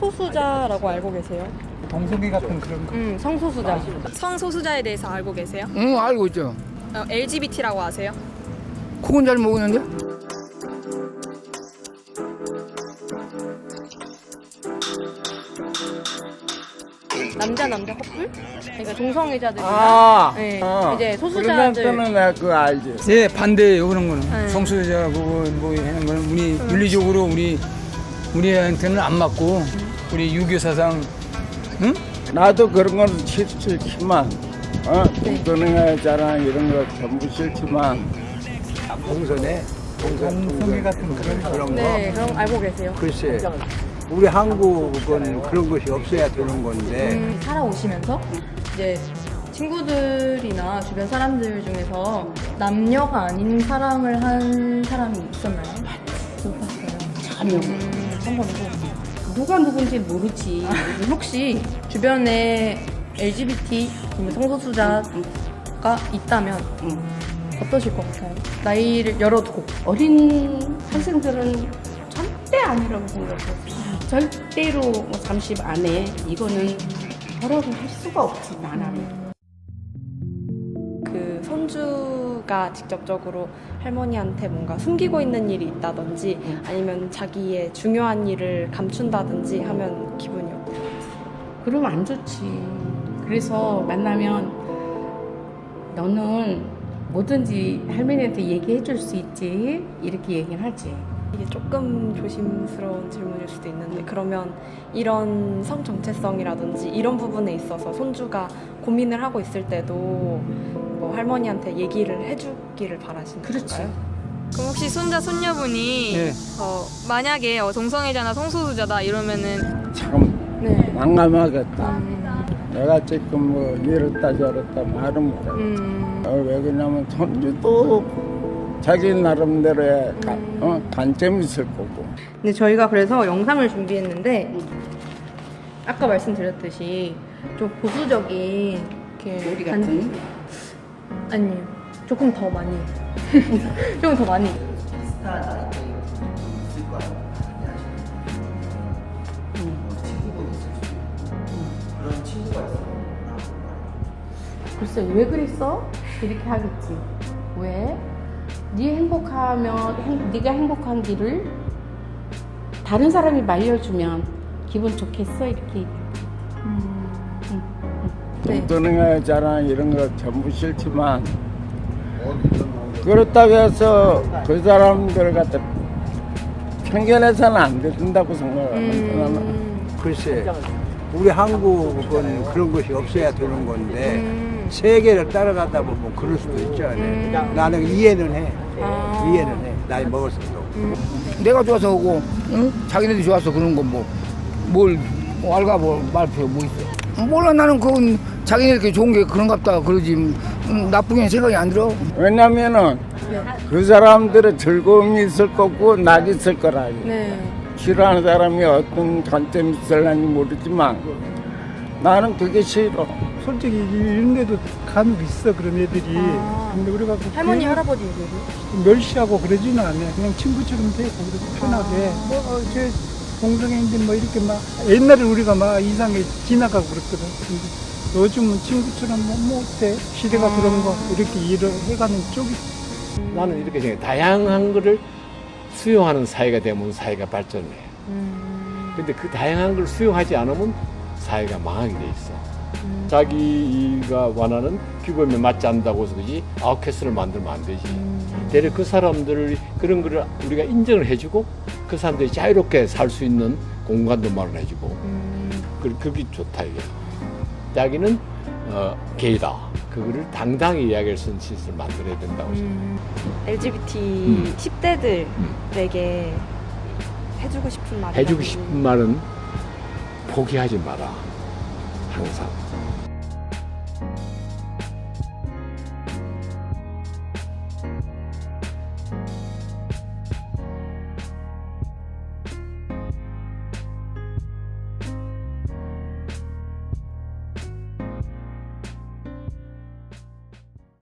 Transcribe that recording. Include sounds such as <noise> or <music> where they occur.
성소수자라고 알고 계세요? 동성애 같은 그런 거. 음, 성소수자. 성소수자에 대해서 알고 계세요? 응 알고 있죠. 어, LGBT라고 아세요? 그건 잘 모르는데. 남자 남자 커플? 그러니까 동성애자들이랑 아, 네, 어. 이제 그런 소수자들 거는 내가 그거 알지. 네 반대예요 그런 거는. 네. 성소수자 그거 뭐 하는 거는 우리 윤리적으로 우리 우리한테는 안 맞고 우리 유교 사상 응? 나도 그런 거는 싫- 싫지만, 어, 동성애 자랑 이런 거 전부 싫지만, 동성애, 동성애 같은 그런 거. 그런 네, 그럼 알고 계세요? 글쎄 우리 한국은 그런 것이 없어야 되는 건데 음, 살아오시면서 이제 친구들이나 주변 사람들 중에서 남녀가 아닌 사랑을 한 사람이 있었나요? 못 봤어요. 전혀 음, 한 번도. 누가 누군지 모르지. 혹시 주변에 LGBT 아니면 성소수자가 있다면 어떠실 것 같아요? 나이를 열어두고. 어린 학생들은 절대 아니라고 생각해요. 절대로 뭐 30 안에 이거는 뭐라고 할 수가 없지. 그 손주가 직접적으로 할머니한테 뭔가 숨기고 있는 일이 있다든지 아니면 자기의 중요한 일을 감춘다든지 하면 기분이 어때요? 그러면 안 좋지. 그래서 만나면 너는 뭐든지 할머니한테 얘기해 줄 수 있지. 이렇게 얘기를 하지. 이게 조금 조심스러운 질문일 수도 있는데 그러면 이런 성 정체성이라든지 이런 부분에 있어서 손주가 고민을 하고 있을 때도 뭐 할머니한테 얘기를 해주기를 바라시는 그렇지. 건가요? 그럼 혹시 손자 손녀분이 네. 어, 만약에 어, 동성애자나 성소수자다 이러면은 참 네. 난감하겠다. 내가 지금 뭐 이렇다 저렇다 말은 못해. 음, 어, 왜 그러냐면 손주도 자기 나름대로의 가- 어, 단점이 있을 거고. 근데 저희가 그래서 영상을 준비했는데 아까 말씀드렸듯이 좀 보수적인 이렇게 우리 단- 같은? 아니요. 조금 더 많이. <laughs> 조금 더 많이. 글쎄 왜 그랬어? 이렇게 하겠지. 왜? 네 행복하면 행- 네가 행복한 길을 다른 사람이 말려주면 기분 좋겠어 이렇게. 네. 동성애자랑 이런 거 전부 싫지만 그렇다고 해서 그 사람들 갖다 편견해서는 안 된다고 생각하는 나는 음, 글쎄 우리 한국은 그런 것이 없어야 되는 건데 음. 세계를 따라가다 보면 그럴 수도 있잖아요. 음. 나는 이해는 해. 아. 이해는 해. 나이 먹었어도. 내가 좋아서 오고 응? 자기네들이 좋아서 그런 건뭐뭘 뭐 알가 말 필요 뭐 있어. 몰라 나는 그건 자기네들께 좋은 게 그런갑다 그러지 음, 나쁘게 생각이 안 들어. 왜냐면은 그 사람들은 즐거움이 있을 거고 낙이 있을 거라 네. 싫어하는 사람이 어떤 관점이 있을는지 모르지만 나는 그게 싫어 솔직히 이런 데도 간혹 있어 그런 애들이. 아. 근데 우리가 그 할머니 그냥 할아버지 얘기해요? 멸시하고 그러지는 않아요. 그냥 친구처럼 되고 그렇게 편하게. 아. 뭐, 어, 저 동성애인데 뭐 이렇게 막 옛날에 우리가 막 이상하게 지나가고 그랬거든. 근데 요즘은 친구처럼 뭐, 뭐 어때? 시대가 아. 그런 거 이렇게 일을 해가는 쪽이 나는 이렇게 생각해. 다양한 것을 수용하는 사회가 되면 사회가 발전해. 음. 근데 그 다양한 걸 수용하지 않으면 사회가 망하게 돼 있어. 음. 자기가 원하는 규범에 맞지 않는다고 해서 그지 아웃캐스트를 만들면 안 되지. 음. 대략 그 사람들을 그런 거를 우리가 인정을 해주고 그 사람들이 자유롭게 살 수 있는 공간도 마련해주고 음. 그, 그게 좋다 이게. 자기는 어, 게이다. 그거를 당당히 이야기할 수 있는 시스템을 만들어야 된다고 생각해. 음, LGBT 음. 10대들에게 해주고 싶은 말이 해주고 싶은 말은 포기하지 마라. 항상.